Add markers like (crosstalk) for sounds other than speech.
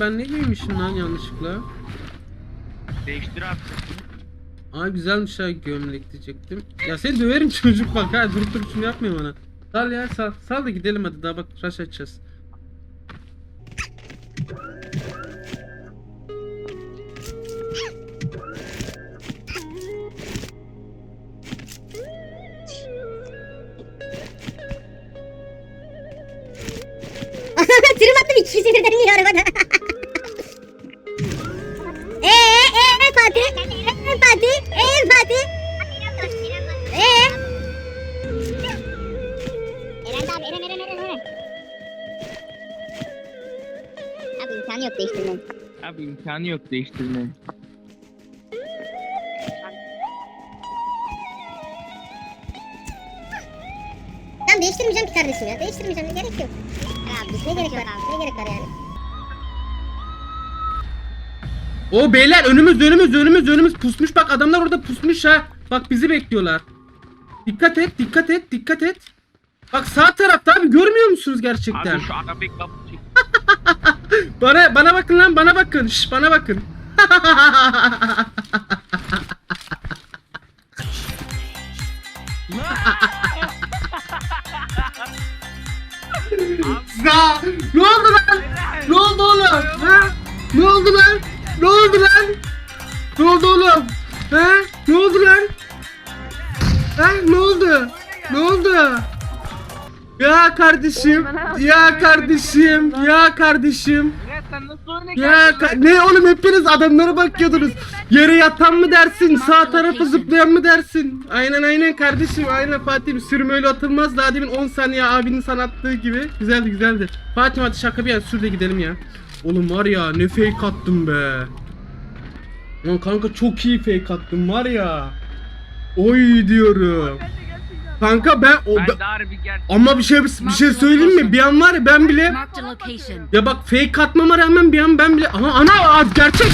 ben ne giymişim lan yanlışlıkla? Değiştir abi. Aa güzelmiş ha gömlek diyecektim. Ya seni döverim çocuk bak ha durup durup şunu yapmıyor bana. Sal ya sal. Sal da gidelim hadi daha bak rush açacağız. (laughs) Tırım attım iki kişi birden niye arabada? Fatih? Eee Fatih? Eee Fatih? Eee? Eren abi Eren Eren Eren Eren. Abi imkanı yok değiştirmenin. Abi imkanı yok değiştirmenin. Tamam değiştirmeyeceğim ki kardeşim ya. Değiştirmeyeceğim ne gerek yok. Abi ne gerek var abi? Ne gerek var yani? O beyler önümüz önümüz önümüz önümüz pusmuş bak adamlar orada pusmuş ha. Bak bizi bekliyorlar. Dikkat et dikkat et dikkat et. Bak sağ tarafta abi görmüyor musunuz gerçekten? Abi şu çek. (laughs) Bana bana bakın lan bana bakın. Şş, bana bakın. (laughs) Za ne oldu Ne oldu oğlum? Ha? Ne oldu lan? Ha? Ne oldu? Ne oldu? Ya kardeşim, ya kardeşim, ya kardeşim. Ya ka- ne oğlum hepiniz adamlara bakıyordunuz. Yere yatan mı dersin, sağ tarafı zıplayan mı dersin? Aynen aynen kardeşim, aynen Fatih sürüm öyle atılmaz. Daha demin 10 saniye abinin sana attığı gibi. Güzeldi güzeldi. Fatih hadi şaka bir yana sür de gidelim ya. Oğlum var ya ne fake attım be. Lan kanka çok iyi fake attım var ya. Oy diyorum. Kanka ben o Ben ama bir şey bir şey söyleyeyim mi? Bir an var ya ben bile ya bak fake atmama rağmen bir an ben bile aha ana gerçek